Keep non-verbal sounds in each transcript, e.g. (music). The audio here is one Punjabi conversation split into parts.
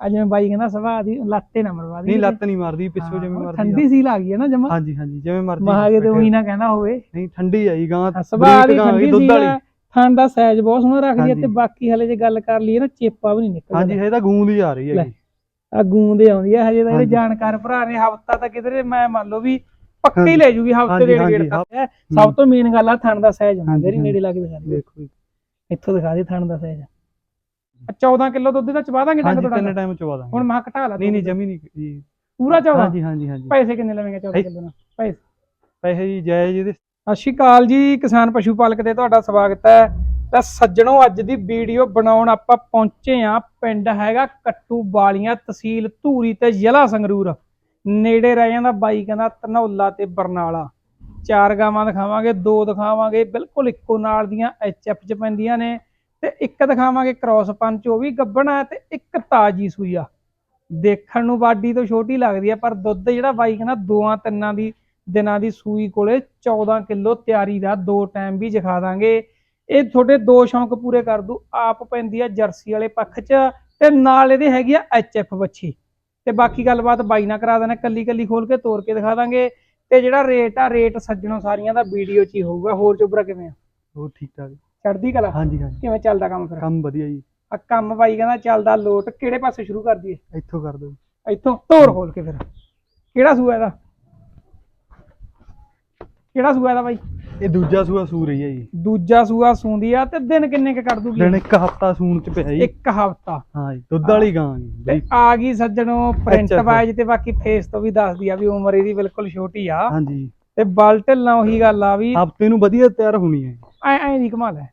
ਅੱਜ ਮੈਂ ਬਾਈ ਕਹਿੰਦਾ ਸਭਾ ਦੀ ਲੱਤੇ ਨਾ ਮਰਵਾ ਦੀ ਨਹੀਂ ਲੱਤ ਨਹੀਂ ਮਾਰਦੀ ਪਿੱਛੋਂ ਹਾਂ, ਜਿਵੇਂ ਮਰਦੀ ਠੰਡੀ ਸੀ ਲੱਗ ਹੈ ਨਾ ਜਮਾ ਹਾਂਜੀ ਹਾਂਜੀ ਜਿਵੇਂ ਮਰਦੀ ਮਹਾਗੇ ਤੇ ਉਹੀ ਨਾ ਕਹਿੰਦਾ ਹੋਵੇ ਨਹੀਂ ਠੰਡੀ ਆਈ ਗਾਂ ਸਭਾ ਦੀ ਠੰਡੀ ਦੁੱਧ ਸੀ ਵਾਲੀ ਥਣ ਦਾ ਸਾਈਜ਼ ਬਹੁਤ ਸੋਹਣਾ ਰੱਖਦੀ ਹੈ ਤੇ। ਬਾਕੀ ਹਲੇ ਜੇ ਗੱਲ ਕਰ ਲਈਏ ਨਾ ਚੇਪਾ ਵੀ ਨਹੀਂ ਨਿਕਲਦਾ ਹਾਂਜੀ ਇਹ ਤਾਂ ਗੂੰਦ ਹੀ ਆ ਰਹੀ। ਹੈਗੀ ਆ ਗੂੰਦੇ ਆਉਂਦੀ ਹੈ ਹਜੇ ਤਾਂ ਜਿਹੜੇ ਹਾਂਜੀ। ਜਾਣਕਾਰ ਭਰਾ ਨੇ ਹਫਤਾ ਤਾਂ ਕਿਧਰੇ ਮੈਂ ਮੰਨ ਲਓ ਵੀ ਪੱਕੇ ਹੀ। ਲੈ ਜੂਗੀ ਹਫ਼ਤੇ ਦੇ ਗੇੜ ਤੱਕ ਹੈ। ਸਭ ਤੋਂ ਮੇਨ ਗੱਲ ਆ ਥਣ ਦਾ ਸਾਈਜ਼ ਹੁੰਦਾ ਹਾਂਜੀ। ਨੇੜੇ ਲਾ ਕੇ ਦਿਖਾ ਦੇਖੋ। ਇੱਥੋਂ ਦਿਖਾ ਦੇ ਥਣ ਦਾ ਸਾਈਜ਼ 14 ਕਿਲੋ ਦੁੱਧ ਦਾ ਚਵਾ ਦਾਂਗੇ ਡੰਗ ਹਾਂਜੀ ਤਿੰਨ ਟਾਈਮ ਚਵਾ ਦਾਂਗੇ। ਹੁਣ ਮੈਂ ਘਟਾ ਲਾ ਨਹੀਂ ਨਹੀਂ ਜਮੀ ਨਹੀਂ ਜੀ। ਪੂਰਾ 14 ਹਾਂਜੀ ਹਾਂਜੀ ਹਾਂਜੀ। ਪੈਸੇ ਕਿੰਨੇ ਲਵੇਂਗੇ 14 ਹੈਂ? ਕਿਲੋ ਨਾਲ ਪੈਸੇ। ਪੈਸੇ ਜੀ ਜਾਇਜ਼ ਇਹਦੇ। ਸਤਿ ਸ਼੍ਰੀ ਅਕਾਲ ਜੀ ਕਿਸਾਨ ਪਸ਼ੂ ਪਾਲਕ ਤੇ ਤੁਹਾਡਾ ਸਵਾਗਤ ਹੈ। ਤਾਂ ਸੱਜਣੋ ਅੱਜ ਦੀ ਵੀਡੀਓ ਬਣਾਉਣ ਆਪਾਂ ਪਹੁੰਚੇ ਆ ਪਿੰਡ ਹੈਗਾ ਕੱਟੂ ਬਾਲੀਆਂ ਤਹਿਸੀਲ ਧੂਰੀ ਤੇ ਜ਼ਿਲ੍ਹਾ ਸੰਗਰੂਰ। ਨੇੜੇ ਰਹਿ ਜਾਂਦਾ ਬਾਈ ਕਹਿੰਦਾ ਧਨੌਲਾ ਤੇ ਬਰਨਾਲਾ। ਚਾਰ ਗਾਵਾਂ ਦਿਖਾਵਾਂਗੇ ਦੋ ਦਿਖਾਵਾਂਗੇ। ਬਿਲਕੁਲ ਇੱਕੋ ਨਾਲ ਦੀਆਂ ਐਚਐਫ ਚ ਪੈਂਦੀਆਂ ਨੇ। ਤੇ ਇੱਕ ਦਿਖਾਵਾਂਗੇ ਕ੍ਰਾਸ ਪੰਚ ਉਹ ਵੀ ਗੱਬਣਾ ਤੇ ਇੱਕ ਤਾਜੀ ਸੂਈ ਆ। ਦੇਖਣ ਨੂੰ ਬਾਡੀ ਤੋਂ ਛੋਟੀ ਲੱਗਦੀ ਆ, ਪਰ ਦੁੱਧ ਜਿਹੜਾ ਬਾਈ ਕਹਿੰਦਾ ਦੋਆਂ ਤਿੰਨਾਂ ਦੀ ਦਿਨਾਂ ਦੀ ਸੂਈ ਕੋਲੇ 14 ਕਿਲੋ ਤਿਆਰੀ ਦਾ ਦੋ ਟਾਈਮ ਵੀ ਦਿਖਾ ਦਾਂਗੇ। ਇਹ ਤੁਹਾਡੇ ਦੋ ਸ਼ੌਂਕ ਪੂਰੇ ਕਰ ਦੂ। ਆਪ ਪੈਂਦੀ ਆ ਜਰਸੀ ਵਾਲੇ ਪੱਖ 'ਚ ਤੇ ਨਾਲ ਇਹਦੇ ਹੈਗੀ ਆ ਐਚਐਫ ਵੱਛੀ। ਤੇ ਬਾਕੀ ਗੱਲਬਾਤ ਬਾਈ ਨਾਲ ਕਰਾ ਦੇਣਾ ਕੱਲੀ ਕੱਲੀ ਖੋਲ ਕੇ ਤੋੜ ਕੇ ਦਿਖਾ ਦਾਂਗੇ। ਤੇ ਜਿਹੜਾ ਰੇਟ ਆ ਰੇਟ ਸੱਜਣੋ ਸਾਰੀਆਂ ਦਾ ਵੀਡੀਓ 'ਚ ਹੀ ਹੋਊਗਾ। ਹੋਰ ਚੋਬਰਾ ਕਿਵੇਂ ਆ? ਹੋਰ ਠੀਕ ਠਾਕ ਚੜਦੀ ਕਲਾ? ਹਾਂਜੀ ਹਾਂਜੀ। ਕਿਵੇਂ ਚੱਲਦਾ ਕੰਮ ਫਿਰ? ਕੰਮ ਵਧੀਆ ਜੀ। ਆ ਕੰਮ ਬਾਈ ਕਹਿੰਦਾ ਚੱਲਦਾ ਲੋਟ ਕਿਹੜੇ ਪਾਸੇ ਸ਼ੁਰੂ ਕਰ ਦਈਏ ਇੱਥੋਂ ਕਰ ਦਿਓ। ਇੱਥੋਂ ਤੋਰ ਖੋਲ ਕੇ ਫਿਰ। ਕਿਹੜਾ ਸੂਆ ਇਹਦਾ? ਕਿਹੜਾ ਸੂਆ ਇਹਦਾ ਬਾਈ? ਇਹ ਦੂਜਾ ਸੂਆ ਸੂ ਰਹੀ ਹੈ ਜੀ। ਦੂਜਾ ਸੂਆ ਸੂੰਦੀ ਆ ਤੇ ਦਿਨ ਕਿੰਨੇ ਕ ਕਰ ਦੂਗੀ? ਦਿਨ ਇੱਕ ਹਫਤਾ ਸੂਣ ਚ ਪਿਆ ਜੀ। ਇੱਕ ਹਫਤਾ। ਹਾਂ ਜੀ ਦੁੱਧ ਵਾਲੀ ਗਾਂ ਜੀ ਤੇ ਬਈ। ਆ ਗਈ ਸੱਜਣੋ ਪ੍ਰਿੰਟ ਵਾਈਜ਼ ਤੇ ਬਾਕੀ ਫੇਸ ਤੋਂ ਵੀ ਦੱਸਦੀ ਆ ਵੀ ਉਮਰ ਇਹਦੀ ਬਿਲਕੁਲ ਛੋਟੀ ਆ। ਹਾਂਜੀ। ਤੇ ਬਲ ਢਿੱਲਾਂ ਉਹੀ ਗੱਲ ਆ ਵੀ ਹਫ਼ਤੇ ਨੂੰ ਵਧੀਆ ਤਿਆਰ ਹੋਣੀ ਹੈ। ਐ ਐ ਦੀ ਕਮਾਲ ਹੈ।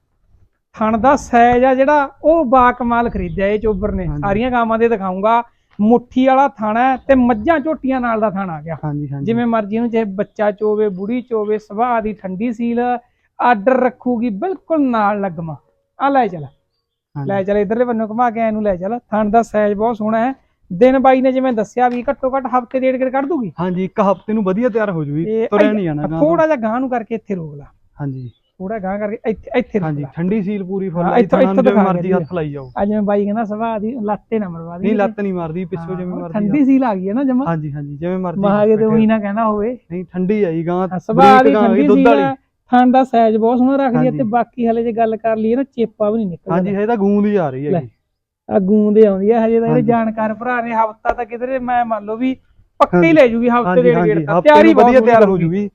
ਥਣ ਦਾ ਸਾਈਜ਼ ਆ ਜਿਹੜਾ ਉਹ ਬਾ ਕਮਾਲ ਖਰੀਦਿਆ ਇਹ ਚੋਬਰ ਨੇ। ਸਾਰੀਆਂ ਗਾਵਾਂ ਦੇ ਦਿਖਾਉਂਗਾ। ਮੁੱਠੀ ਵਾਲਾ ਥਣ ਤੇ ਮੱਝਾਂ ਝੋਟੀਆਂ ਨਾਲ ਦਾ ਥਣ ਆ ਗਿਆ। ਹਾਂਜੀ ਹਾਂਜੀ। ਜਿਵੇਂ ਮਰਜ਼ੀ ਨੂੰ ਚਾਹੇ ਬੱਚਾ ਚੋਵੇ ਬੁੜੀ ਚੋਵੇ ਸੁਭਾਅ ਦੀ ਠੰਡੀ ਸੀਲ ਆਰਡਰ ਰੱਖੂਗੀ ਬਿਲਕੁਲ ਨਾਲ ਲੱਗਮਾ। ਆ ਲੈ ਚੱਲ। ਲੈ ਚੱਲ ਇਧਰਲੇ ਬੰਨੋਂ ਘੁਮਾ ਕੇ ਇਹਨੂੰ ਲੈ ਚੱਲ। ਥਣ ਦਾ ਸਾਈਜ਼ ਬਹੁਤ ਸੋਹਣਾ ਹੈ। ਦਿਨ ਬਾਈ ਨੇ ਜਿਵੇਂ ਦੱਸਿਆ ਵੀ ਘੱਟੋ ਘੱਟ ਹਫ਼ਤੇ ਡੇਢ ਕੇ ਕੱਢ ਦੂਗੀ। ਹਾਂਜੀ ਇੱਕ ਹਫ਼ਤੇ ਨੂੰ ਵਧੀਆ ਤਿਆਰ ਹੋ ਜੂਗੀ ਤੁਰਿਆ ਨਹੀਂ ਜਾਣਾ। ਥੋੜਾ ਜਿਹਾ ਗਾਂ ਨੂੰ ਕਰਕੇ ਇੱਥੇ ਰੋਕ ਲਾ। ਹਾਂਜੀ। ਥੋੜਾ ਗਾਂ ਕਰਕੇ ਇੱਥੇ ਇੱਥੇ ਹਾਂਜੀ ਠੰਡੀ ਸੀਲ ਪੂਰੀ ਫੁੱਲ ਹਾਂ, ਆਈ ਇੱਥੋਂ- ਇੱਥੋਂ ਦਿਖਾ ਮਰਜ਼ੀ ਹੱਥ ਲਾਈ ਜਾਓ। ਅੱਜ ਮੈਂ ਬਾਈ ਕਹਿੰਦਾ ਸੁਭਾਅ ਦੀ ਲੱਤੇ ਨਾ ਮਰਵਾ ਦੀ। ਨਹੀਂ ਲੱਤ ਨਹੀਂ ਮਾਰਦੀ ਪਿੱਛੋਂ ਜਿਵੇਂ ਹਾਂ, ਮਰਜ਼ੀ ਠੰਡੀ ਸੀ ਲੱਗ ਗਈ ਹੈ ਨਾ ਜਮਾ। ਹਾਂਜੀ ਹਾਂਜੀ ਜਿਵੇਂ ਮਰਜ਼ੀ ਮਹਾਗੇ ਤੇ ਉਹੀ ਨਾ ਕਹਿੰਦਾ ਹੋਵੇ। ਨਹੀਂ ਠੰਡੀ ਆਈ ਗਾਂ ਸੁਭਾਅ ਦੀ ਠੰਡੀ ਹੈਗੀ, ਦੁੱਧ ਸੀ ਵਾਲੀ। ਥਣ ਦਾ ਸਾਈਜ਼ ਬਹੁਤ ਸੋਹਣਾ ਰੱਖਦੀ ਹੈ ਤੇ। ਬਾਕੀ ਹਲੇ ਜੇ ਗੱਲ ਕਰ ਲਈਏ ਨਾ ਚੇਪਾ ਵੀ ਨਹੀਂ ਨਿਕਲਦਾ। ਹਾਂਜੀ ਇਹ ਤਾਂ ਗੂੰਦ ਹੀ ਆ ਰਹੀ। ਹੈਗੀ। ਆ ਗੂੰਦੇ ਆਉਂਦੀ ਹੈ ਹਜੇ ਤਾਂ ਹਾਂਜੀ। ਜਾਣਕਾਰ ਭਰਾ ਨੇ ਹਫਤਾ ਤਾਂ ਕਿਧਰੇ ਮੈਂ ਮੰਨ ਲਓ ਵੀ ਪੱਕੇ ਹੀ। ਲੈ ਜੂਗੀ ਹਫ਼ਤੇ ਦੇ ਤੱਕ। ਹਫ਼ਤੇ ਤਿਆਰੀ ਵਧੀਆ ਤਿਆਰ ਹੋ। ਜੂਗੀ।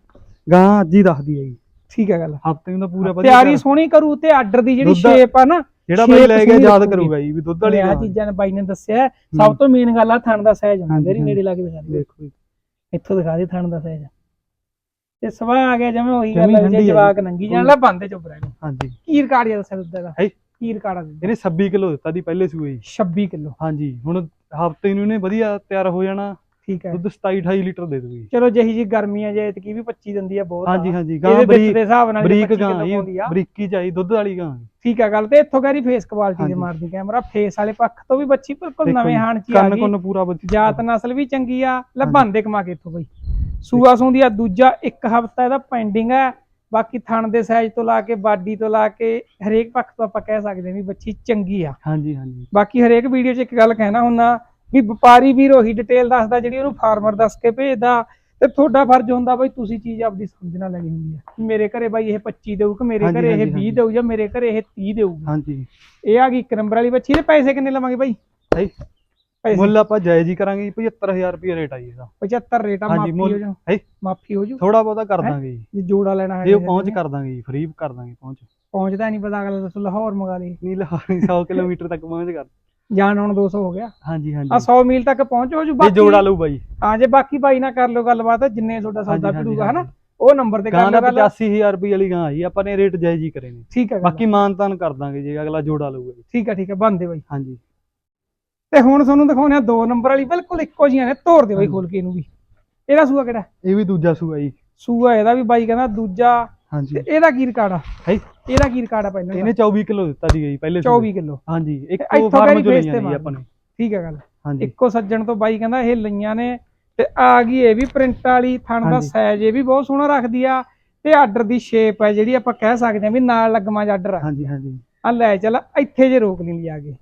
ਗਾਂ ਅੱਜ ਹੀ ਦੱਸਦੀ ਹੈਗੀ। ਠੀਕ ਹੈ ਗੱਲ ਹਫ਼ਤੇ ਨੂੰ ਤਾਂ ਪੂਰਾ ਵਧੀਆ ਤਿਆਰੀ ਸੋਹਣੀ ਕਰੂ ਤੇ ਆਰਡਰ ਦੀ ਜਿਹੜੀ ਸ਼ੇਪ ਆ ਨਾ ਜਿਹੜਾ ਬਾਈ ਲੈ ਗਿਆ ਯਾਦ। ਕਰੂਗਾ ਜੀ ਵੀ ਦੁੱਧ ਵਾਲੀ ਆ ਚੀਜ਼ਾਂ ਨੇ ਬਾਈ ਨੇ ਦੱਸਿਆ। ਸਭ ਤੋਂ ਮੇਨ ਗੱਲ ਆ ਥਣ ਦਾ ਸਾਈਜ਼ ਹਾਂਜੀ। ਨੇੜੇ ਲਾ ਕੇ ਦਿਖਾ ਦੇ ਦੇਖੋ। ਇੱਥੋਂ ਦਿਖਾ ਦੇ ਥਣ ਦਾ ਸਾਈਜ਼ ਤੇ ਸਵਾ ਆ ਗਿਆ ਜਿਵੇਂ ਉਹੀ ਗੱਲ ਹੈ ਜੇ ਜਵਾਕ ਨੰਗੀ ਜਾਣ ਲਾ ਬੰਦੇ ਚੁੱਪ ਰਹਿ ਹਾਂਜੀ ਕੀ ਰਿਕਾਰਡ ਦੱਸਿਆ ਦੁੱਧ ਦਾ ਹੈਂ? ਕੀ ਰਿਕਾਰਡ? ਇਹਨੇ 26 ਕਿਲੋ ਦਿੱਤਾ ਦੀ ਪਹਿਲੇ ਸੂਏ ਜੀ 26 ਕਿਲੋ ਹਾਂਜੀ ਹੁਣ ਹਫ਼ਤੇ ਨੂੰ ਇਹਨੇ ਵਧੀਆ ਤਿਆਰ ਹੋ ਜਾਣਾ ਠੀਕ ਹੈ। ਦੁੱਧ 27 28 ਲੀਟਰ ਦੇ ਦੂਗੀ ਚਲੋ ਜਿਹੀ ਜੀ ਗਰਮੀ ਆ ਜੇ ਇਤਕੀ ਵੀ 25 ਦਿੰਦੀ ਆ ਬਹੁਤ ਹਾਂਜੀ ਆ। ਹਾਂਜੀ ਗਾਂ ਬਰੀਕ ਦੇ ਹਿਸਾਬ ਨਾਲ ਬਰੀਕ 25 ਗਾਂ ਆ। ਬਰੀਕੀ ਚਾਹੀ ਦੁੱਧ ਵਾਲੀ ਗਾਂ ਠੀਕ ਆ ਗੱਲ ਤੇ ਇੱਥੋਂ ਕਹਿ ਰਹੀ ਫੇਸ ਕੁਆਲਿਟੀ ਦੇ। ਮਾਰਦੀ ਕੈਮਰਾ ਫੇਸ ਵਾਲੇ ਪੱਖ ਤੋਂ ਵੀ ਬੱਚੀ ਬਿਲਕੁਲ ਨਵੇਂ ਹਾਣ ਚ ਆ ਕੰਨ ਗਈ। ਕੁੰਨ ਪੂਰਾ ਵਧੀਆ ਜਾਤ ਨਸਲ ਵੀ ਚੰਗੀ ਆ ਲੱਭਾਂਦੇ ਕਮਾ ਕੇ ਇੱਥੋਂ ਬਈ। ਸੂਆ ਸੂੰਦੀ ਆ ਦੂਜਾ ਇੱਕ ਹਫਤਾ ਇਹਦਾ ਪੈਂਡਿੰਗ ਹੈ ਬਾਕੀ ਥਣ ਦੇ ਸਾਈਜ਼ ਤੋਂ ਲਾ ਕੇ ਬਾਡੀ ਤੋਂ ਲਾ ਕੇ ਹਰੇਕ ਪੱਖ ਤੋਂ ਆਪਾਂ ਕਹਿ ਸਕਦੇ ਹਾਂ ਵੀ ਬੱਚੀ ਚੰਗੀ ਆ। ਹਾਂਜੀ ਹਾਂਜੀ। ਬਾਕੀ ਹਰੇਕ ਵੀਡੀਓ 'ਚ ਇੱਕ ਗੱਲ ਕਹਿਣਾ ਹੁੰਦਾ ਵੀ ਵਪਾਰੀ ਵੀਰ ਉਹੀ ਡਿਟੇਲ ਦੱਸਦਾ ਜਿਹੜੀ ਉਹਨੂੰ ਫਾਰਮਰ ਦੱਸ ਕੇ ਭੇਜਦਾ ਤੇ ਤੁਹਾਡਾ ਫਰਜ਼ ਹੁੰਦਾ ਬਈ ਤੁਸੀਂ ਚੀਜ਼ ਆਪਦੀ ਸਮਝ ਨਾਲ ਲੈਣੀ ਹੁੰਦੀ ਹੈ। ਮੇਰੇ ਘਰੇ ਬਾਈ ਇਹ 25 ਦੇਊ ਕਿ ਮੇਰੇ ਘਰੇ ਇਹ ਹਾਂਜੀ, 20 ਹਾਂਜੀ। ਦੇਊ ਜਾਂ ਮੇਰੇ ਘਰੇ ਇਹ 30 ਦੇਊਗੀ ਹਾਂਜੀ। ਇਹ ਆ ਗਈ ਇੱਕ ਨੰਬਰ ਵਾਲੀ ਬੱਚੀ ਦੇ ਪੈਸੇ ਕਿੰਨੇ ਲਵਾਂਗੇ ਬਾਈ? ਹੈ ਪੈਸੇ। ਮੁੱਲ ਆਪਾਂ ਜਾਇਜ਼ ਹੀ ਕਰਾਂਗੇ ਜੀ 75000 ਰੁਪਏ ਰੇਟ ਆਈ ਇਹਦਾ। 75 ਰੇਟ ਆ ਮਾਫੀ ਹੋ ਜਾ ਹੈ ਮਾਫੀ ਹੋ ਜੂ। ਥੋੜਾ ਬਹੁਤਾ ਕਰ? ਦਾਂਗੇ ਜੀ। ਜੇ ਜੋੜਾ ਲੈਣਾ ਹੈ ਜੇ ਪਹੁੰਚ ਕਰ ਦਾਂਗੇ ਜੀ ਫ੍ਰੀ ਕਰ ਦਾਂਗੇ ਪਹੁੰਚ। ਪਹੁੰਚਦਾ ਨਹੀਂ ਪਤਾ ਅਗਲਾ ਦੱਸੋ ਲਾਹੌਰ ਮੰਗਾ ਲਈ। ਨਹੀਂ ਲਹਾਰੀ 100 (laughs) ਕਿਲੋਮੀਟਰ ਤੱਕ ਪਹੁੰਚ ਕਰ। ਜਾਣ ਆਉਣ 200 ਹੋ ਗਿਆ। ਹਾਂਜੀ ਆ ਹਾਂਜੀ 100 ਮੀਲ ਤੱਕ ਪਹੁੰਚੋ ਜੋ ਜੇ ਬਾਕੀ ਜੋੜਾ ਲਊ ਬਾਈ। ਹਾਂ ਜੇ ਬਾਕੀ ਬਾਈ ਨਾ ਕਰ ਲਓ ਗੱਲਬਾਤ ਜਿੰਨੇ ਤੁਹਾਡਾ ਸੌਦਾ ਪੜੂਗਾ ਹਨਾ। ਉਹ ਨੰਬਰ ਤੇ ਕਰ ਲਓ ਗੱਲ। 85000 ਰੁਪਏ ਵਾਲੀ ਗਾਂ ਆਈ ਆਪਾਂ ਨੇ ਰੇਟ ਜਾਇਜ਼ ਹੀ ਕਰੇ ਨੇ। ਠੀਕ ਹੈ। ਬਾਕੀ ਮਾਨ ਤਾਨ ਕਰ ਦਾਂਗੇ ਜੇ ਅਗਲਾ ਜੋੜਾ ਲਊਗਾ ਜੀ ਠੀਕ ਹੈ ਠੀਕ ਹੈ ਬੰਦੇ ਬਾਈ। ਹਾਂਜੀ। ਤੇ ਹੁਣ ਤੁਹਾਨੂੰ ਦਿਖਾਉਣੇ ਆ ਦੋ ਨੰਬਰ ਵਾਲੀ ਬਿਲਕੁਲ ਇੱਕੋ ਜੀਆਂ ਨੇ ਤੋੜ ਦੇ ਬਾਈ। ਖੋਲ ਕੇ ਇਹਨੂੰ ਵੀ। ਇਹਦਾ ਸੂਆ ਕਿਹੜਾ? ਇਹ ਵੀ ਦੂਜਾ ਸੂਆ ਜੀ। ਸੂਆ ਇਹਦਾ ਵੀ ਬਾਈ ਕਹਿੰਦਾ ਦੂਜਾ। ਹਾਂਜੀ। ਇਹਦਾ ਕੀ ਰਿਕਾਰਡ ਆ? ਹੈ ਇਹਦਾ ਕੀ ਰਿਕਾਰਡ ਆ ਪਹਿਲਾਂ ਇਹਨੇ 24 ਕਿਲੋ ਦਿੱਤਾ ਸੀ ਜੀ ਪਹਿਲੇ ਸੂਏ। 24 ਕਿਲੋ। ਹਾਂਜੀ ਇੱਕ ਫਾਰਮ ਚੋਂ ਲਈਆਂ ਨੇ ਜੀ? ਆਪਾਂ ਨੇ। ਠੀਕ ਹੈ ਗੱਲ। ਹਾਂਜੀ। ਇੱਕੋ ਸੱਜਣ ਤੋਂ ਬਾਈ ਕਹਿੰਦਾ ਇਹ ਲਈਆਂ ਨੇ ਤੇ ਆ ਗਈ ਇਹ ਵੀ ਪ੍ਰਿੰਟ ਵਾਲੀ ਥਣ ਦਾ ਹਾਂਜੀ। ਸਾਈਜ਼ ਇਹ ਵੀ ਬਹੁਤ ਸੋਹਣਾ ਰੱਖਦੀ ਆ ਤੇ ਆਰਡਰ ਦੀ ਸ਼ੇਪ ਹੈ ਜਿਹੜੀ ਆਪਾਂ ਕਹਿ ਸਕਦੇ ਹਾਂ ਵੀ ਨਾਲ ਲੱਗਮਾ ਜਾਂ ਆਰਡਰ ਆ। ਹਾਂਜੀ ਹਾਂਜੀ। ਆ ਲੈ ਚੱਲ ਇੱਥੇ ਜੇ ਰੋਕ ਲਈ ਆ ਗਏ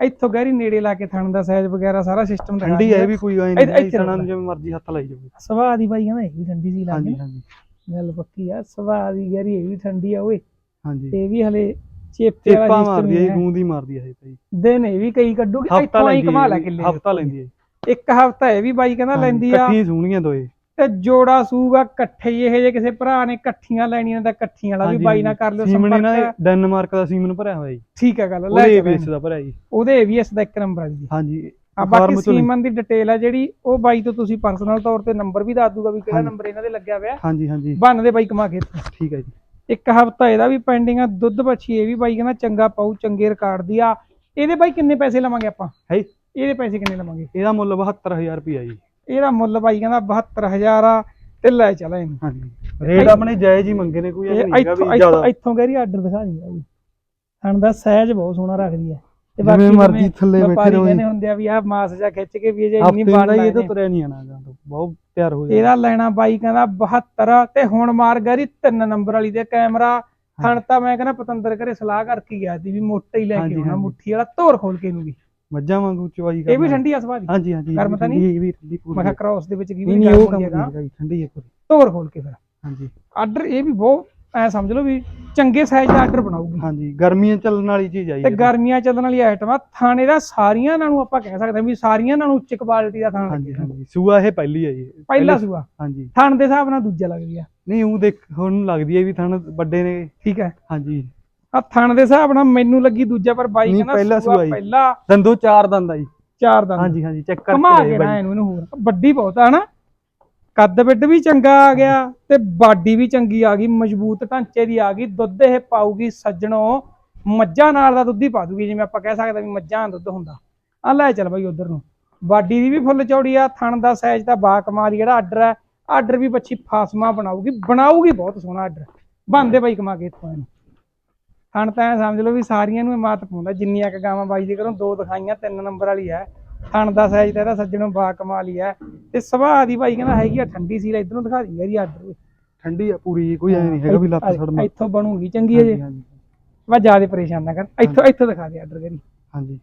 ਇੱਥੋਂ ਗਹਿਰੀ ਨੇੜੇ ਲਾ ਕੇ ਥਣ ਦਾ ਸਾਈਜ਼ ਵਗੈਰਾ ਸਾਰਾ ਸਿਸਟਮ ਠੰਡੀ ਹੈ ਵੀ ਕੋਈ ਐ ਨਹੀਂ ਇੱਥੇ ਸਣਾ ਰੱਖ। ਜਿਵੇਂ ਮਰਜ਼ੀ ਹੱਥ ਲਾਈ ਜਾਵੇ। ਸਵਾਹ ਦੀ ਬਾਈ ਕਹਿੰਦਾ ਇਹ ਵੀ ਠੰਡੀ ਸੀ ਹਾਂਜੀ ਲੱਗਦੀ ਹਾਂਜੀ ਗੱਲ ਪੱਕੀ ਆ ਸਵਾਹ ਦੀ ਗਹਿਰੀ ਇਹ ਵੀ ਠੰਡੀ ਆ ਓਏ ਹਾਂਜੀ। ਇਹ ਵੀ ਹਲੇ ਚੇਪੇ ਚੇਪਾ ਮਾਰਦੀ ਹੈ। ਗੂੰਦੀ ਮਾਰਦੀ ਹੈ ਤਾਂ ਜੀ। ਦਿਨ ਇਹ ਵੀ ਕਈ ਕੱਢੂਗੀ ਇੱਥੋਂ ਲੈਂਦੀ ਕਮਾ ਲੈ ਹੈ ਕਿੱਲੇ ਹਫਤਾ ਲੈਂਦੀ ਹੈ ਇੱਕ ਹਫਤਾ ਇਹ ਵੀ ਬਾਈ ਕਹਿੰਦਾ ਲੈਂਦੀ ਆ। ਇਕੱਠੀਆਂ ਸੋਹਣੀਆਂ ਦੋਏ। ਤੇ ਜੋੜਾ ਸੂਗਾ ਇਕੱਠੇ ਹੀ ਇਹ ਜੇ ਕਿਸੇ ਭਰਾ ਨੇ ਇਕੱਠੀਆਂ ਲੈਣੀਆਂ ਤਾਂ ਇਕੱਠੀਆਂ ਵਾਲਾ ਵੀ ਬਾਈ ਨਾਲ। ਕਰ ਲਿਓ ਸੰਪਰਕ ਨੇ ਡੈਨਮਾਰਕ ਦਾ ਸੀਮਨ ਭਰਿਆ ਹੋਇਆ ਜੀ। ਠੀਕ ਹੈ ਗੱਲ ਲੈ ਉਹਦੇ ਕੇ ਏਬੀਐਸ ਦਾ ਭਰਿਆ ਜੀ। ਉਹਦੇ ਏਵੀਐਸ ਦਾ ਇੱਕ ਨੰਬਰ ਆ ਜੀ। ਹਾਂਜੀ ਆ ਬਾਕੀ। ਸੀਮਨ ਦੀ ਡਿਟੇਲ ਆ ਜਿਹੜੀ ਉਹ ਬਾਈ ਤੋਂ ਤੁਸੀਂ ਪਰਸਨਲ ਤੌਰ ਤੇ ਨੰਬਰ ਵੀ ਦੱਸ ਦੂਗਾ ਵੀ ਕਿਹੜਾ। ਨੰਬਰ ਇਹਨਾਂ ਦੇ ਲੱਗਿਆ ਹੋਇਆ। ਹਾਂਜੀ ਹਾਂਜੀ। ਬੰਨ ਦੇ ਬਾਈ ਕਮਾ ਕੇ। ਠੀਕ ਹੈ ਜੀ। ਇੱਕ ਹਫਤਾ ਇਹਦਾ ਵੀ ਪੈਂਡਿੰਗ ਆ ਦੁੱਧ ਬੱਛੀ ਇਹ ਵੀ ਬਾਈ ਕਹਿੰਦਾ ਚੰਗਾ ਪਾਉ ਚੰਗੇ ਰਿਕਾਰਡ ਦੀ ਆ। ਇਹਦੇ ਬਾਈ ਕਿੰਨੇ ਪੈਸੇ ਲਵਾਂਗੇ ਆਪਾਂ? ਹੈ ਇਹਦੇ ਪੈਸੇ ਕਿੰਨੇ ਲਵਾਂਗੇ? ਇਹਦਾ ਮੁੱਲ 72000 ਰੁਪਇਆ ਜੀ। ਇਹਦਾ ਮੁੱਲ ਬਾਈ ਕਹਿੰਦਾ 72000 ਆ ਤੇ ਲੈ ਚਲਾ ਇਹਨੂੰ। ਹਾਂਜੀ। ਰੇਟ ਆਪਣੇ ਜਾਇਜ਼ ਹੀ ਮੰਗੇ ਨੇ ਕੋਈ ਇਹ ਨਹੀਂ ਜ਼ਿਆਦਾ। ਇੱਥੋਂ ਕਹਿ ਰਹੀ ਆਰਡਰ ਦਿਖਾ ਦੀ ਬਾਈ ਹਣ ਦਾ ਸਾਈਜ਼ ਬਹੁਤ ਸੋਹਣਾ ਰੱਖਦੀ ਹੈ ਤੇ ਬਾਕੀ ਮਰਜ਼ੀ ਥੱਲੇ ਬੈਠੇ ਰਹੋ ਜੀ। ਕਹਿੰਦੇ ਹੁੰਦੇ ਆ ਵੀ ਆਹ ਮਾਸ ਜਾਂ ਖਿੱਚ ਕੇ ਵੀ ਜੇ ਇੰਨੀ ਬਣ ਇਹ ਤਾਂ। ਤੁਰਿਆ ਨਹੀਂ ਆਣਾ ਤੋਂ ਬਹੁਤ ਤਿਆਰ ਹੋ ਇਹਦਾ ਲੈਣਾ ਬਾਈ ਕਹਿੰਦਾ 72 ਤੇ ਹੁਣ ਮਾਰ ਗਰੀ 3 ਨੰਬਰ ਵਾਲੀ ਦੇ ਕੈਮਰਾ। ਹਣ ਤਾਂ ਮੈਂ ਕਹਿੰਦਾ ਪਤੰਦਰ ਘਰੇ ਸਲਾਹ ਕਰਕੇ ਗਿਆ ਸੀ ਵੀ ਮੋਟਾ ਹੀ ਲੈ ਕੇ ਆਉਣਾ। ਮੁੱਠੀ ਵਾਲਾ ਧੋਰ ਖੋਲ ਕੇ ਇਹਨੂੰ ਵੀ। ਮੱਝਾਂ ਵਾਂਗੂ ਚਵਾਈ ਇਹ ਵੀ। ਠੰਡੀ ਆ ਸੁਭਾਅ ਦੀ ਹਾਂਜੀ ਹਾਂਜੀ ਗਰਮ ਤਾਂ ਨਹੀਂ? ਇਹ ਵੀ ਠੰਡੀ ਪੂਰੀ ਮੈਂ ਕਿਹਾ ਕ੍ਰਾਸ ਦੇ ਵਿੱਚ ਕੀ ਵੀ ਨਹੀਂ ਉਹ ਕੰਮ ਜੀ ਠੰਡੀ ਹੈ ਪੂਰੀ। ਧੋਰ ਖੋਲ ਕੇ ਫਿਰ। ਹਾਂਜੀ। ਆਰਡਰ ਇਹ ਵੀ ਬਹੁਤ ਐ ਸਮਝ ਲਓ ਵੀ ਚੰਗੇ ਸਾਈਜ਼ ਦਾ ਆਰਡਰ ਬਣਾਉਗੀ ਹਾਂਜੀ ਗਰਮੀਆਂ ਚੱਲਣ ਵਾਲੀ ਚੀਜ਼ ਆਈ ਤੇ ਗਰਮੀਆਂ ਚੱਲਣ ਵਾਲੀ ਆਈਟਮ ਆ ਥਾਣੇ ਦਾ ਸਾਰੀਆਂ ਨਾਲੋਂ ਆਪਾਂ ਕਹਿ ਸਕਦੇ ਹਾਂ ਵੀ ਸਾਰੀਆਂ ਨਾਲੋਂ ਉੱਚ ਕੁਆਲਿਟੀ ਦਾ ਥਾਣ ਹਾਂਜੀ। ਹਾਂਜੀ ਸੂਆ ਇਹ ਪਹਿਲੀ ਹੈ ਜੀ। ਪਹਿਲਾ ਸੂਆ। ਹਾਂਜੀ। ਥਾਣ ਦੇ ਹਿਸਾਬ ਨਾਲ ਦੂਜਾ ਲੱਗਦੀ ਆ ਨਹੀਂ ਉਹ ਦੇਖ ਹੁਣ ਲੱਗਦੀ ਹੈ ਵੀ ਥਣ ਵੱਡੇ ਨੇ। ਠੀਕ ਹੈ। ਹਾਂਜੀ। ਆ ਥਣ ਦੇ ਹਿਸਾਬ ਨਾਲ ਮੈਨੂੰ ਲੱਗੀ ਦੂਜਾ ਪਰ ਬਾਈ ਕਹਿੰਦਾ ਪਹਿਲਾ ਸੂਆ। ਪਹਿਲਾ। ਦੰਦੋ ਚਾਰ ਦੰਦ ਆ ਜੀ। ਚਾਰ ਦੰਦ। ਹਾਂਜੀ ਹਾਂਜੀ ਚੈੱਕ ਕਮਾ ਕਰਕੇ ਕੇ ਨਾ ਬਾਈ ਇਹਨੂੰ ਇਹਨੂੰ ਹੋਰ। ਵੱਡੀ ਬਹੁਤ ਆ ਹਨਾ? ਕੱਦ ਬਿੱਡ ਵੀ ਚੰਗਾ ਆ ਗਿਆ ਤੇ ਬਾਡੀ ਵੀ ਚੰਗੀ ਆ ਗਈ, ਮਜ਼ਬੂਤ ਢਾਂਚੇ ਦੀ ਆ ਗਈ, ਦੁੱਧ ਇਹ ਪਾਊਗੀ ਸੱਜਣੋ, ਮੱਝਾਂ ਨਾਲ ਦਾ ਦੁੱਧ ਹੀ ਪਾ ਦੂਗੀ, ਜਿਵੇਂ ਆਪਾਂ ਕਹਿ ਸਕਦੇ ਵੀ ਮੱਝਾਂ ਦਾ ਦੁੱਧ ਹੁੰਦਾ। ਆ ਲੈ ਚੱਲ ਬਾਈ ਉਧਰ ਨੂੰ। ਬਾਡੀ ਦੀ ਵੀ ਫੁੱਲ ਚੌੜੀ ਆ, ਥਣ ਦਾ ਸਾਈਜ਼ ਤਾਂ ਬਾ ਕਮਾਲ ਜਿਹੜਾ ਆਰਡਰ ਹੈ ਆਰਡਰ ਵੀ ਬੱਚੀ ਫਾਸਮਾ ਬਣਾਊਗੀ ਬਣਾਊਗੀ ਬਹੁਤ ਸੋਹਣਾ ਆਰਡਰ ਬੰਦੇ ਬਾਈ ਕਮਾ ਕੇ ਇੱਥੋਂ ਇਹਨੂੰ। ਥਣ ਤਾਂ ਐਂ ਸਮਝ ਲਓ ਵੀ ਸਾਰੀਆਂ ਨੂੰ ਇਹ ਮਾਤ ਪਾਉਂਦਾ, ਜਿੰਨੀਆਂ ਕ ਗਾਵਾਂ ਬਾਈ ਦੇ ਘਰੋਂ ਦੋ ਦਿਖਾਈਆਂ, ਤਿੰਨ ਨੰਬਰ ਵਾਲੀ ਹੈ ਥਣ ਦਾ ਸਾਈਜ਼ ਤਾਂ ਇਹਦਾ ਸੱਜਣੋਂ ਬਾ ਕਮਾਲ ਹੀ ਹੈ ਤੇ ਸੁਭਾਅ ਦੀ ਬਾਈ ਕਹਿੰਦਾ ਹੈਗੀ ਆ ਠੰਡੀ ਸੀ ਇਧਰੋਂ ਦਿਖਾ ਦੀ ਯਾਰੀ ਆਰਡਰ ਠੰਡੀ ਆ ਪੂਰੀ ਜੀ ਕੋਈ ਐ ਨਹੀਂ ਹੈਗਾ ਵੀ ਲੱਤ ਛੱਡਣਾ ਇੱਥੋਂ ਬਣੂਗੀ ਚੰਗੀ ਹੈ ਜੇ ਹਾਂਜੀ। ਜ਼ਿਆਦਾ ਪਰੇਸ਼ਾਨ ਨਾ ਕਰ। ਇੱਥੋਂ ਇੱਥੋਂ ਦਿਖਾ ਦੇ ਆਰਡਰ ਕਰੀ ਹਾਂਜੀ।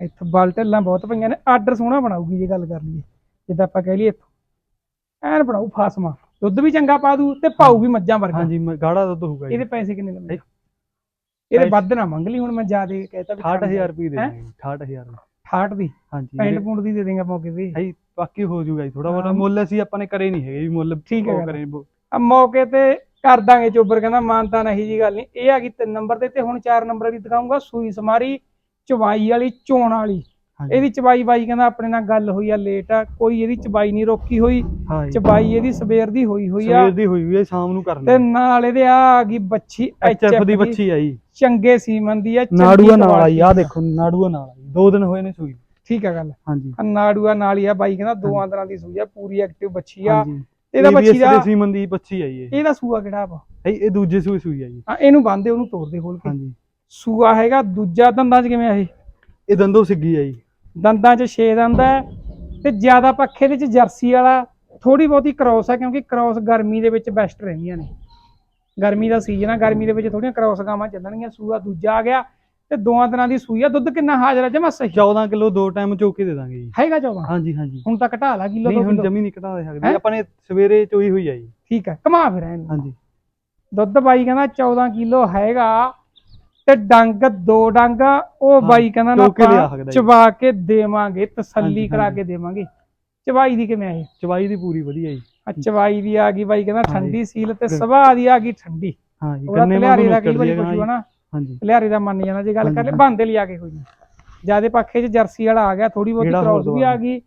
ਇੱਥੋਂ ਬਲ ਢੱਲਾਂ ਬਹੁਤ ਪਈਆਂ ਨੇ। ਆਰਡਰ ਸੋਹਣਾ ਬਣਾਊਗੀ ਜੇ ਗੱਲ ਕਰ ਲਈਏ। ਜਿੱਦਾਂ ਆਪਾਂ ਕਹਿ ਲਈਏ ਇੱਥੋਂ। ਐਨ ਬਣਾਊ ਫਾਸਮਾ। ਦੁੱਧ ਵੀ ਚੰਗਾ ਪਾ ਦੂ ਤੇ ਪਾਊ ਵੀ ਮੱਝਾਂ ਵਰਗਾ। ਹਾਂਜੀ ਮੈਂ ਗਾੜਾ ਦੁੱਧ ਹੋਊਗਾ ਜੀ। ਇਹਦੇ ਪੈਸੇ ਕਿੰਨੇ ਲੰਮੇ ਇਹ- ਇਹਦੇ ਵੱਧ ਨਾ ਮੰਗ ਲਈ ਹੁਣ ਮੈਂ ਜ਼ਿਆਦਾ ਕਹਿਤਾ ਵੀ 68000 ਰੁਪਏ ਦੇ ਹੈਂ? ਦੇਣਗੇ 68000 68 ਦੀ? ਹਾਂਜੀ ਪੈਂਟ ਪੂੰਟ ਦੀ ਦੇ ਦੇਂਗਾ ਮੌਕੇ ਤੇ। ਭਾਈ ਬਾਕੀ ਹੋ ਜਾਊਗਾ ਜੀ ਥੋੜਾ ਬਹੁਤਾ। ਮੁੱਲ ਅਸੀਂ ਆਪਾਂ ਨੇ ਕਰੇ ਨਹੀਂ ਹੈਗੇ ਵੀ ਮੁੱਲ ਠੀਕ ਹੈ। ਕਰੇ ਬੋ- ਆ ਮੌਕੇ ਤੇ ਕਰ ਦਾਂਗੇ ਚੋਬਰ ਕਹਿੰਦਾ ਮਾਨਤਾ ਨਹੀਂ ਜੀ ਗੱਲ ਨਹੀਂ। ਇਹ ਆ ਗਈ ਤਿੰਨ ਨੰਬਰ ਤੇ ਤੇ ਹੁਣ ਚਾਰ ਨੰਬਰ ਵਾਲੀ ਦਿਖਾਉਂਗਾ ਸੂਈ ਸਮਾਰੀ ਚਵਾਈ ਵਾਲੀ ਚੋਣ ਵਾਲੀ। ਇਹਦੀ ਚਬਾਈ ਬਾਈ ਕਹਿੰਦਾ ਆਪਣੇ ਨਾਲ ਗੱਲ ਹੋਈ ਆ ਲੇਟ ਆ ਕੋਈ ਇਹਦੀ ਚਬਾਈ ਨਹੀਂ ਰੋਕੀ ਹੋਈ। ਚਬਾਈ ਇਹਦੀ ਸਵੇਰ ਦੀ ਹੋਈ ਹੋਈ ਆ। ਸਵੇਰ ਦੀ ਹੋਈ ਹੋਈ ਹੈ ਸ਼ਾਮ ਨੂੰ ਤੇ ਕਰਨੀ ਨਾਲ ਇਹਦੇ ਆ ਆ ਗਈ ਬੱਚੀ ਐਚਐਫ ਦੀ ਬੱਚੀ ਆ ਜੀ। ਚੰਗੇ ਸੀਮਨ ਦੀ ਆ ਚੰਗੀ ਨਾੜੂਆ ਨਾਲ ਆਈ ਆ ਦੇਖੋ ਨਾੜੂਆ ਨਾਲ ਆਈ ਦੋ ਦਿਨ ਹੋਏ ਨੇ ਸੂਈ ਠੀਕ ਆ ਗੱਲ। ਹਾਂਜੀ। ਆ ਨਾੜੂਆ ਨਾਲ ਹੀ ਆ ਬਾਈ ਕਹਿੰਦਾ ਦੋਆਂ ਤਰ੍ਹਾਂ ਦੀ ਸੂਈ ਆ ਪੂਰੀ ਐਕਟਿਵ ਬੱਚੀ ਆ। ਇਹਦਾ ਬੱਚੀ ਦਾ ਸੀਮਨ ਦੀ ਬੱਚੀ ਆਈ ਇਹ। ਇਹਦਾ ਸੂਆ ਕਿਹੜਾ ਵਾ? ਇਹ ਇਹ ਦੂਜੇ ਸੂਈ ਸੂਈ ਆ ਜੀ। ਆ ਇਹਨੂੰ ਬੰਨਦੇ ਉਹਨੂੰ ਤੋੜਦੇ ਖੋਲ ਕੇ। ਹਾਂਜੀ। ਸੂਆ ਹੈਗਾ ਦੂਜਾ ਦੰਦਾਂ 'ਚ ਕਿਵੇਂ ਆ ਇਹ? ਇਹ ਦੰਦੋ ਸਿੱਗੀ ਆ ਜੀ। ਦੰਦਾਂ 'ਚ 6 ਦੰਦ ਹੈ ਤੇ ਜ਼ਿਆਦਾ ਪੱਖੇ ਦੇ 'ਚ ਜਰਸੀ ਵਾਲਾ ਥੋੜੀ ਬਹੁਤੀ ਕ੍ਰੋਸ ਹੈ ਕਿਉਂਕਿ ਕ੍ਰੋਸ ਗਰਮੀ ਦੇ ਵਿੱਚ ਬੈਸਟ ਰਹਿੰਦੀਆਂ ਨੇ। ਗਰਮੀ ਦਾ ਸੀਜ਼ਨ ਆ ਗਰਮੀ ਦੇ ਵਿੱਚ ਥੋੜੀਆਂ ਕ੍ਰੋਸ ਗਾਵਾਂ ਚੱਲਣਗੀਆਂ ਸੂਆ ਦੂਜਾ ਆ ਗਿਆ ਤੇ ਦੋਆਂ ਤਰ੍ਹਾਂ ਦੀ ਸੂਈ ਆ। ਦੁੱਧ ਕਿੰਨਾ ਹਾਜ਼ਰ ਹੈ ਜਮਾ ਸਹੀ 14 ਕਿਲੋ ਦੋ ਟਾਈਮ ਚੋਕੇ ਦੇ ਦਾਂਗੇ ਜੀ। ਹੈਗਾ 14 ਹਾਂਜੀ ਹਾਂਜੀ। ਹੁਣ ਤਾਂ ਘਟਾ ਲਾ ਕਿਲੋ ਨਹੀਂ ਹੁਣ ਜਮੀ ਨਹੀਂ ਦੇ ਸਕਦੇ? ਆਪਾਂ ਨੇ ਸਵੇਰੇ ਚੋਈ ਹੋਈ ਆ ਜੀ। ਠੀਕ ਹੈ ਕਮਾ ਫਿਰ ਇਹਨੂੰ। ਹਾਂਜੀ। ਦੁੱਧ ਬਾਈ ਕਹਿੰਦਾ 14 ਕਿਲੋ ਹੈਗਾ ਤੇ ਡੰਗ ਦੋ ਡੰਗ। ਉਹ ਬਾਈ ਕਹਿੰਦਾ ਨਾ ਚੋ ਕੇ ਆਪਾਂ ਕੇ ਦੇਵਾਂਗੇ ਤਸੱਲੀ ਕਰਾ। ਕੇ ਦੇਵਾਂਗੇ। ਚਬਾਈ ਦੀ ਕਿਵੇਂ ਆ ਇਹ? ਚਵਾਈ ਦੀ ਪੂਰੀ ਵਧੀਆ ਜੀ। ਆ ਚਵਾਈ ਦੀ ਆ ਗਈ ਬਾਈ ਕਹਿੰਦਾ। ਠੰਡੀ ਸੀਲ ਤੇ। ਸੁਭਾਅ ਦੀ ਆ ਗਈ ਠੰਡੀ। ਹਾਂ ਜੀ ਗੰਨੇ ਵਾਂਗੂ ਹੈ ਆ ਨਾ ਹਾਂਜੀ। ਲਿਆਰੇ ਦਾ ਮੰਨ ਜਾਣਾ ਜੇ ਗੱਲ ਕਰ ਲੈ ਹਾਂਜੀ, ਬੰਦੇ ਲਿਆ ਕੇ ਕੋਈ ਜਿਆਦੇ ਪੱਖੇ 'ਚ ਜਰਸੀ ਵਾਲਾ ਆ ਗਿਆ ਥੋੜੀ ਬਹੁਤੀ ਕ੍ਰੋਸ ਵੀ ਆ ਗਈ।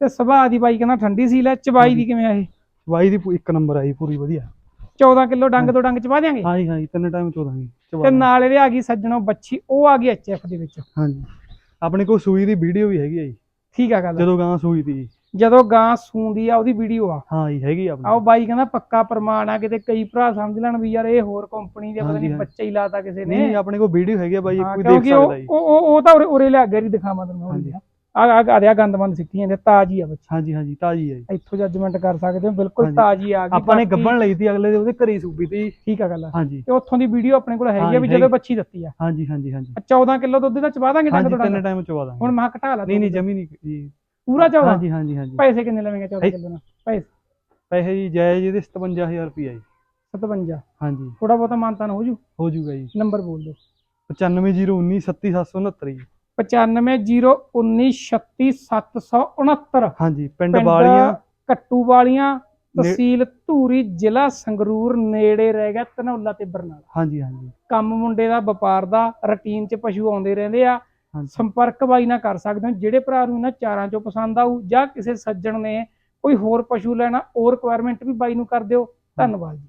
ਤੇ ਸੁਭਾਅ ਦੀ ਬਾਈ ਕਹਿੰਦਾ ਠੰਡੀ ਸੀਲ ਹੈ ਚਬਾਈ ਦੀ ਕਿਵੇਂ ਆ ਇਹ? ਦੀ ਇੱਕ ਨੰਬਰ ਆ ਜੀ ਪੂਰੀ ਵਧੀਆ। 14 ਕਿਲੋ ਡੰਗ ਤੋਂ ਡੰਗ ਚਬਾ ਦਿਆਂਗੇ? ਹਾਂ ਜੀ ਹਾਂ ਜੀ ਤਿੰਨ ਟਾਈਮ ਚੋਦਾਂਗੇ ਤੇ ਚਵਾ ਨਾਲ ਇਹਦੇ ਆ ਗਈ ਸੱਜਣੋ ਬੱਚੀ ਉਹ ਆ ਗਈ ਐਚਐਫ ਦੇ ਵਿੱਚ। ਹਾਂਜੀ। ਆਪਣੇ ਕੋਲ ਸੂਈ ਦੀ ਵੀਡੀਓ ਵੀ ਹੈਗੀ ਆ ਜੀ। ਠੀਕ ਆ ਗੱਲ। ਜਦੋਂ ਗਾਂ ਸੂਈ ਜੀ। ਜਦੋਂ ਗਾਂ ਸੂੰਦੀ ਆ ਉਹਦੀ ਵੀਡੀਓ ਆ। ਹਾਂ ਜੀ ਹੈਗੀ ਆ ਆਪਣੀ। ਬਾਈ ਕਹਿੰਦਾ ਪੱਕਾ ਪ੍ਰਮਾਣ ਆ ਕਿਤੇ ਕਈ ਭਰਾ ਸਮਝ ਲੈਣ ਵੀ ਯਾਰ ਇਹ ਹੋਰ ਕੰਪਨੀ ਦੇ ਪਤਾ ਨਹੀਂ। ਬੱਚਾ ਹੀ ਲਾਤਾ ਕਿਸੇ ਨੇ। ਨਹੀਂ ਆਪਣੇ ਕੋਲ ਵੀਡੀਓ ਹੈਗੀ ਆ ਬਾਈ ਕੋਈ ਦੇਖ ਸਕਦਾ ਜੀ। ਉਹ ਉਹ- ਉਹ ਤਾਂ ਉਰੇ- ਲਿਆ ਗਰੀ ਦਿਖਾਵਾਂ ਤੈਨੂੰ ਹਾਂਜੀ। ਆ ਆ ਆ ਆ ਗੰਦਮੰਦ ਸਿੱਟੀਆਂ ਜਾਂਦੇ ਤਾਜੀ ਆ ਬੱਚੀ। ਹਾਂਜੀ ਹਾਂਜੀ ਤਾਜੀ ਜੀ। ਇੱਥੋਂ ਜੱਜਮੈਂਟ ਕਰ ਸਕਦੇ ਹੋ ਬਿਲਕੁਲ। ਤਾਜੀ ਆ ਗਈ। ਆਪਾਂ ਨੇ ਗੱਬਣ ਲਈ ਤੀ ਅਗਲੇ ਦੇ ਉਹਦੇ ਘਰੇ ਸੂਬੀ ਤੀ। ਠੀਕ ਆ ਗੱਲ ਆ। ਹਾਂਜੀ। ਤੇ ਉੱਥੋਂ ਦੀ ਵੀਡੀਓ ਆਪਣੇ ਕੋਲ ਹੈਗੀ ਆ ਵੀ ਜਦੋਂ। ਬੱਚੀ ਦਿੱਤੀ ਆ। ਹਾਂਜੀ ਹਾਂਜੀ ਹਾਂਜੀ। 14 ਕਿਲੋ ਦੁੱਧ ਦਾ ਚਵਾ ਦਾਂਗੇ ਡੰਗ ਹਾਂਜੀ ਤੋਂ ਤਿੰਨ ਡੰਗ ਟਾਈਮ ਚਵਾ ਦਾਂਗੇ। ਹੁਣ ਮਾ ਘਟਾ ਲਾ ਨਹੀਂ ਨਹੀਂ। ਜਮੀ ਨਹੀਂ ਜੀ। ਪੂਰਾ 14 ਹਾਂਜੀ ਹਾਂਜੀ ਹਾਂਜੀ। ਪੈਸੇ ਕਿੰਨੇ ਲਵੇਂਗੇ 14 ਹੈ। ਕਿਲੋ ਨਾਲ? ਪੈਸੇ? ਪੈਸੇ ਜੀ ਜਾਇਜ਼ ਇਹਦੇ 57000 ਰੁਪਏ ਜੀ। 57 ਹਾਂਜੀ। ਥੋੜਾ ਬਹੁਤਾ ਮਾਨਤਾਨ ਹੋ ਜੂ? ਹੋ ਜੂਗਾ ਜੀ। ਨੰਬਰ ਬੋਲ ਦਿਓ। 95019 37769 ਜੀ। 9501936769 ਹਾਂਜੀ ਪਿੰਡ ਵਾਲੀਆਂ ਕੱਟੂ ਵਾਲੀਆਂ ਤਹਿਸੀਲ ਧੂਰੀ ਜ਼ਿਲ੍ਹਾ ਸੰਗਰੂਰ ਨੇੜੇ ਰਹਿ ਗਿਆ ਧਨੌਲਾ ਤੇ ਬਰਨਾਲਾ। ਹਾਂਜੀ ਹਾਂਜੀ। ਕੰਮ ਮੁੰਡੇ ਦਾ ਵਪਾਰ ਦਾ ਰੁਟੀਨ 'ਚ ਪਸ਼ੂ ਆਉਂਦੇ ਰਹਿੰਦੇ ਆ। ਸੰਪਰਕ ਬਾਈ ਨਾਲ ਕਰ ਸਕਦੇ ਹੋ। ਜਿਹੜੇ ਭਰਾ ਨੂੰ ਇਹਨਾਂ ਚਾਰਾਂ 'ਚੋਂ ਪਸੰਦ ਆਊ ਜਾਂ ਕਿਸੇ ਸੱਜਣ ਨੇ ਕੋਈ ਹੋਰ ਪਸ਼ੂ ਲੈਣਾ ਹੋਰ ਰਿਕੁਆਇਰਮੈਂਟ ਵੀ ਬਾਈ ਨੂੰ ਕਰ ਦਿਓ। ਧੰਨਵਾਦ ਜੀ।